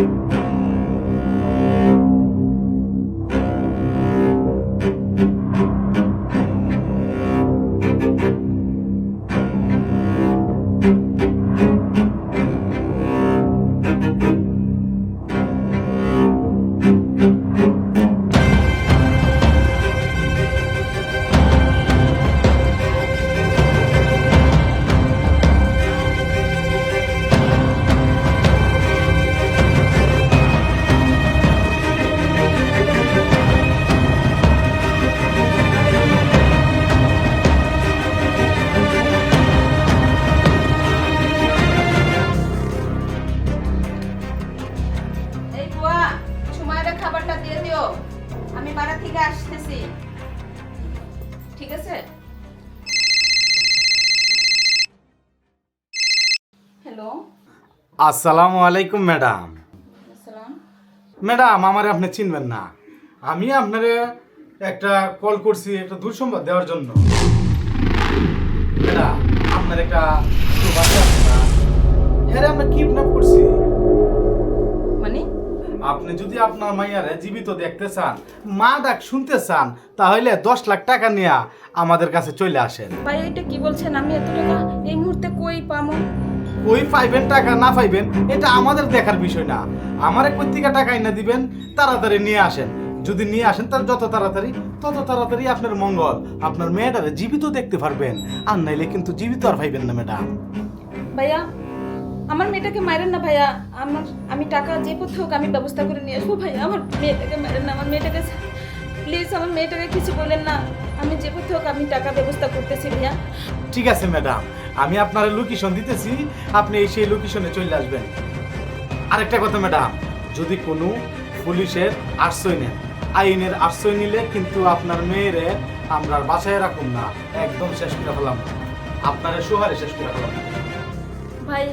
এই সময়ের খাবারটা দিয়ে দিও। আমি বাড়া থেকে আসতেছি। ঠিক আছে? হ্যালো আসসালামু আলাইকুম ম্যাডাম। আসসালাম। ম্যাডাম আমার আপনি চিনবেন না। আমি আপনারে একটা কল করছি একটা দুঃসংবাদ দেওয়ার জন্য। ম্যাডাম আপনার একটা বাচ্চা আপনি যদি আপনার মাইয়ারে জীবিত দেখতে চান মা ডাক শুনতে চান তাহলে দশ লাখ টাকা নিয়ে আমাদের কাছে চলে আসেন। ভাই এটা কি বলছেন? আমি এত টাকা এই মুহূর্তে কই পামো ওই পাইবেন টাকা না পাইবেন এটা আমাদের দেখার বিষয় না। আমার এক পত্রিকা টাকা এনে দিবেন তাড়াতাড়ি নিয়ে আসেন। যদি নিয়ে আসেন তার যত তাড়াতাড়ি তত তাড়াতাড়ি আপনার মঙ্গল। আপনার মেয়েটারে জীবিত দেখতে পারবেন আর নাইলে কিন্তু জীবিত আর পাইবেন না ম্যাডাম। ভাইয়া আমার মেয়েটাকে মারেন না ভাইয়া। আমার আমি টাকা যে পথে হোক আমি ব্যবস্থা করে নিয়ে আসব ভাইয়া। আমার মেয়েটাকে মারেন না আমার মেয়েটাকে প্লিজ আমার মেয়েটাকে কিছু বলেন না। আমি যে পথে হোক আমি টাকা ব্যবস্থা করতেছি ভাইয়া। ঠিক আছে ম্যাডাম আমি আপনার লোকেশন দিতেছি আপনি এই সেই লোকেশনে চলে আসবেন। আরেকটা কথা ম্যাডাম যদি কোনো পুলিশের আশ্রয় নেন আইনের আশ্রয় নিলে কিন্তু আপনার মেয়েরে আমরা বাসায় রাখুন না। একদম শেষ করে ফেলাম। আপনার সুহারে শেষ করে ফেলাম। ভাই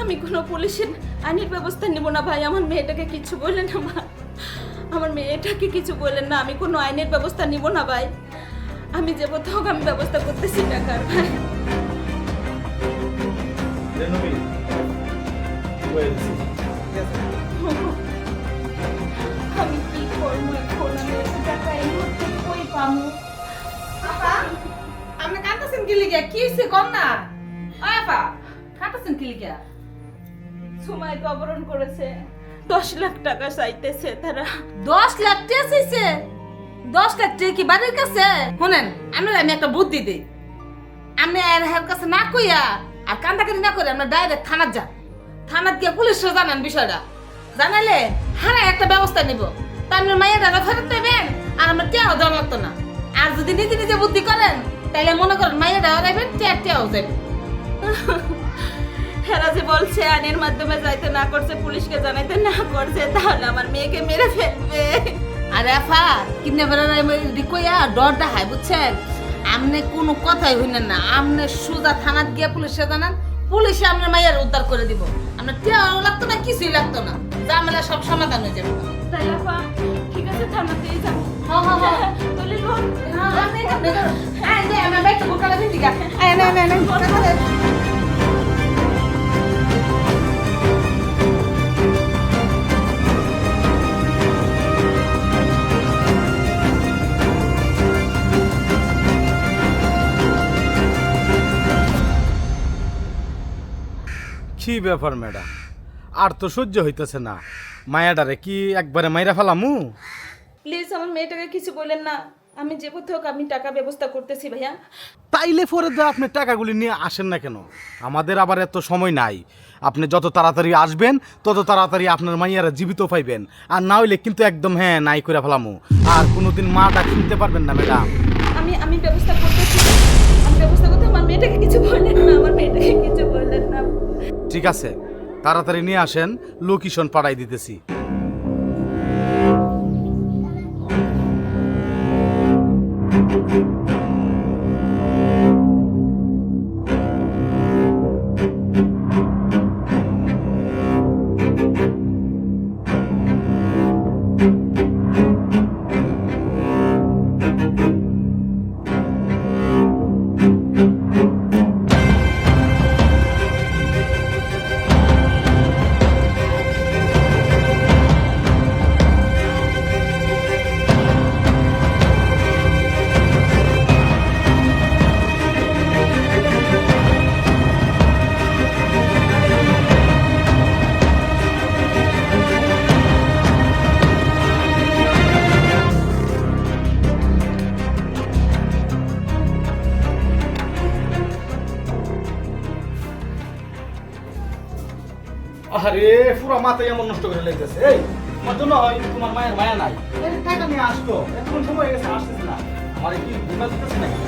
আমি কোনো পুলিশের আইনের ব্যবস্থা নিব না ভাই। আমার মেয়েটাকে কিছু বললেন না মা। আমার মেয়েটাকে কিছু বললেন না আমি কোনো আইনের ব্যবস্থা নিব না ভাই। আমি যে হোক আমি ব্যবস্থা করতেছি টাকার ভাই। আমি কি করব এখন? আমি টাকা এই মুহূর্তে কই পামু আপা আপনি কাঁদতেছেন কি লিগে? কি হইছে কম না আপা কাঁদতেছেন কি লিগে? সময় তো করেছে। দশ লাখ টাকা চাইতেছে তারা। দশ লাখ টাকা চাইছে? দশ লাখ টাকা কি বাড়ির কাছে? শুনেন আমরা আমি একটা বুদ্ধি দিই। আপনি আর হের কাছে না কইয়া আর কান্দাকাটি না করে আমরা ডাইরেক্ট থানার যান। থানার গিয়ে পুলিশরা জানান বিষয়টা। জানালে হ্যাঁ একটা ব্যবস্থা নিব। তা আপনি মায়ের টাকা ফেরত দেবেন আর আমরা টেয়াও দেওয়া লাগতো না। আর যদি নিজে নিজে বুদ্ধি করেন তাহলে মনে করেন মায়ের টাকা দেবেন টেয়ার টেয়াও দেবেন হেরা যে বলছে আইনের মাধ্যমে যাইতে না করছে পুলিশকে জানাইতে না করছে তাহলে আমার মেয়েকে মেরে ফেলবে। আরে আফা কিনে বেড়ার কইয়া ডরটা হাই বুঝছেন? আমনে কোনো কথাই হইলেন না। আমনে সুজা থানাত গিয়া পুলিশে জানান পুলিশে আপনার মায়ের উদ্ধার করে দিব। আপনার টিয়াও লাগতো না কিছুই লাগতো না। ঝামেলা সব সমাধান হয়ে যাবে। তাই আপা ঠিক আছে থানাতেই যাব হ্যাঁ, হ্যাঁ, হ্যাঁ। তুলি বোন আপনি আপনি আয় নে আমার ব্যাগটা বুকালে দিন দিগা আয় না কি ব্যাপার ম্যাডাম। আর তো সহ্য হইতেছে না। মায়াডারে কি একবারে মাইরা ফেলামু? প্লিজ আমার মেয়েটাকে কিছু বলেন না। আমি যে পথে হোক আমি টাকা ব্যবস্থা করতেছি ভাইয়া। তাইলে পরে তো আপনি টাকাগুলি নিয়ে আসেন না কেন? আমাদের আবার এত সময় নাই। আপনি যত তাড়াতাড়ি আসবেন তত তাড়াতাড়ি আপনার মাইয়ারা জীবিত পাইবেন। আর না হইলে কিন্তু একদম হ্যাঁ নাই করে ফেলামু। আর কোনোদিন মা ডাক শুনতে পারবেন না ম্যাডাম। আমি আমি ব্যবস্থা করতেছি। আমি ব্যবস্থা করতে আমার মেয়েটাকে কিছু বললেন না আমার মেয়েটাকে কিছু বললেন না। ঠিক আছে তাড়াতাড়ি নিয়ে আসেন লোকেশন পাঠাই দিতেছি। আরে পুরো মাথায় এমন নষ্ট করে লেগেছে এই, তোমার জন্য হয়, তোমার মায়ের মায়া নাই। টাকা নিয়ে আসতো। এখন সময় গেছে, আসতেছে না। আমার কি বিমা দিতেছে নাকি?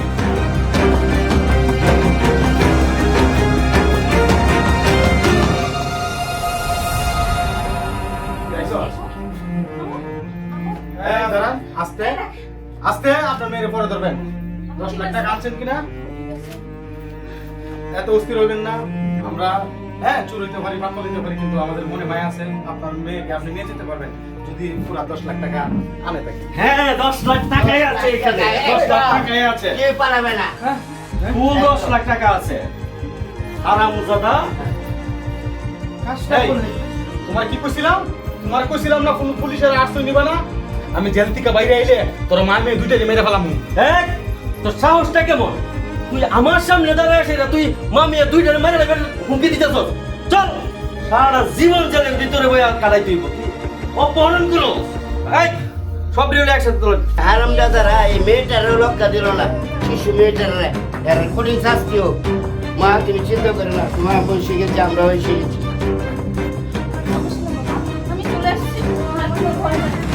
আস্তে। আস্তে, আপনার মেয়ের পরে ধরবেন। দশ লাখ টাকা আনছেন কিনা? এত অস্থির হইবেন না। আমরা হ্যাঁ চুর হইতে পারি দিতে পারি কিন্তু আমাদের মনে মায়া আছে আপনার মেয়েকে আপনি নিয়ে যেতে পারবেন। যদি পুরা দশ লাখ টাকা আনে থাকি। হ্যাঁ দশ লাখ টাকাই আছে এখানে। দশ লাখ টাকাই আছে। পালাবে না? ফুল দশ লাখ টাকা আছে। এই, তোমার কি কইছিলাম? তোমার কইছিলাম না কোন পুলিশের আশ্রয় নিবা না? আমি জেল থেকে বাইরে আইলে তোর মা মেয়ে দুইটাকে মেরে ফেলাম। হ্যাঁ তোর সাহসটা কেমন? তুই আমার সামনে দাঁড়ায় আসে না তুই মামিয়া দুইটা মেরে দেবে হুমকি দিতেছ চল সারা জীবন জেলের ভিতরে বইয়া কাটাই তুই অপহরণ করো। এই সব রিওলে একসাথে তোর হারাম দাদারা এই মেয়েটারও রক্ষা দিল না। শিশু মেয়েটারা এর কঠিন শাস্তি হোক। মা তুমি চিন্তা করে না মা বসে গেছে আমরা এসে গেছি। আমি চলে আসছি আর কোনো ভয় নাই।